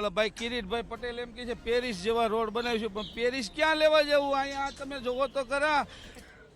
ઓલા ભાઈ કિરીટભાઈ પટેલ એમ કે છે, પેરિસ જેવા રોડ બનાવીશું, પણ પેરિસ ક્યાં લેવા જવું? અહીંયા તમે જોવો તો ખરા.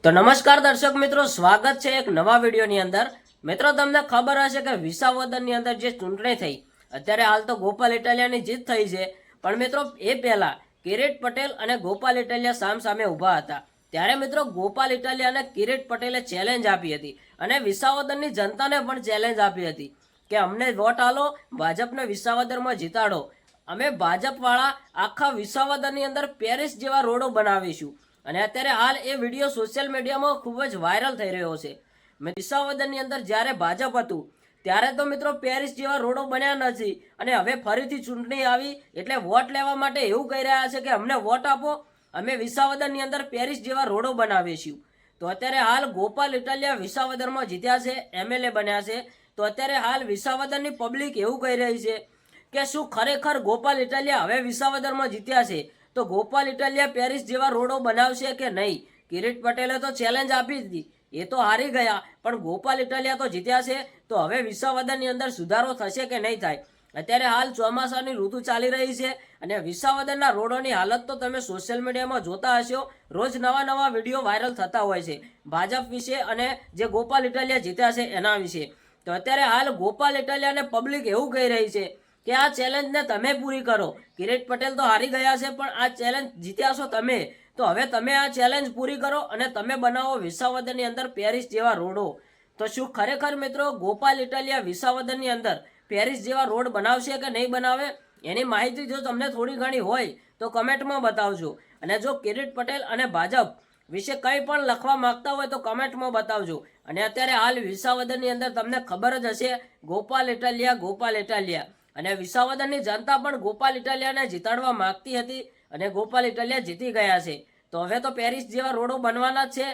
તો નમસ્કાર દર્શક મિત્રો, સ્વાગત છે એક નવા વિડીયોની અંદર. મિત્રો, તમને ખબર હશે કે વિસાવદનની અંદર જે ચૂંટણી થઈ, અત્યારે હાલ તો ગોપાલ ઇટાલિયાની જીત થઈ છે. પણ મિત્રો, એ પહેલાં કિરીટ પટેલ અને ગોપાલ ઇટાલિયા સામ સામે ઊભા હતા. ત્યારે મિત્રો, ગોપાલ ઇટાલિયા અને કિરીટ પટેલે ચેલેન્જ આપી હતી અને વિસાવદનની જનતાને પણ ચેલેન્જ આપી હતી. કે અમને વોટ આલો, ભાજપને વિસાવદરમાં જીતાડો. અમે ભાજપવાળા આખા વિસાવદરની અંદર પેરિસ જેવા રોડો બનાવીશું. અને અત્યારે હાલ એ વીડિયો સોશિયલ મીડિયામાં ખૂબ જ વાયરલ થઈ રહ્યો છે. મેં વિસાવદરની અંદર જ્યારે ભાજપ હતું, ત્યારે તો મિત્રો પેરિસ જેવા રોડો બન્યા નથી. અને હવે ફરીથી ચૂંટણી આવી, એટલે વોટ લેવા માટે એવું કહી રહ્યા છે કે અમને વોટ આપો, અમે વિસાવદરની અંદર પેરિસ જેવા રોડો બનાવીશું. તો અત્યારે હાલ ગોપાલ ઇટાલિયા વિસાવદરમાં જીત્યા છે, એમએલએ બન્યા છે. તો અત્યારે હાલ વિસાવદરની પબ્લિક એવું કહી રહી છે કે શું ખરેખર ગોપાલ ઇટાલિયા હવે વિસાવદરમાં જીત્યા છે? તો ગોપાલ ઇટાલિયા પેરિસ જેવા રોડો બનાવશે કે નહીં? કિરીટ પટેલે તો ચેલેન્જ આપી દીધી. એ તો હારી ગયા. પણ ગોપાલ ઇટાલિયા તો જીત્યા છે. તો હવે વિસાવદરની અંદર સુધારો થશે કે નહીં થાય? અત્યારે હાલ ચોમાસાની ઋતુ ચાલી રહી છે અને વિસાવદરના રોડોની હાલત તો તમે સોશિયલ મીડિયામાં જોતા હશો. રોજ નવા નવા વીડિયો વાયરલ થતા હોય છે. ભાજપ વિશે અને જે ગોપાલ ઇટાલિયા જીત્યા છે એના વિશે. તો અત્યારે હાલ ગોપાલ ઇટાલિયાને પબ્લિક એવું કહી રહી છે કે આ ચેલેન્જને તમે પૂરી કરો. કિરીટ પટેલ તો હારી ગયા છે, પણ આ ચેલેન્જ જીત્યા છો તમે? તો હવે તમે આ ચેલેન્જ પૂરી કરો અને તમે બનાવો વિસાવદનની અંદર પેરિસ જેવા રોડો. તો શું ખરેખર મિત્રો ગોપાલ ઇટાલિયા વિસાવદનની અંદર પેરિસ જેવા રોડ બનાવશે કે નહીં બનાવે? એની માહિતી જો તમને થોડી ઘણી હોય તો કમેન્ટમાં બતાવજો. અને જો કિરીટ પટેલ અને ભાજપ વિશે કંઈ પણ લખવા માંગતા હોય તો કમેન્ટમાં બતાવજો. અને અત્યારે હાલ વિસાવદરની અંદર તમને ખબર જ હશે, ગોપાલ ઇટાલિયા ગોપાલ ઇટાલિયા. અને વિસાવદરની જનતા પણ ગોપાલ ઇટાલિયાને જીતાડવા માંગતી હતી અને ગોપાલ ઇટાલિયા જીતી ગયા છે. તો હવે તો પેરિસ જેવા રોડો બનવાના છે.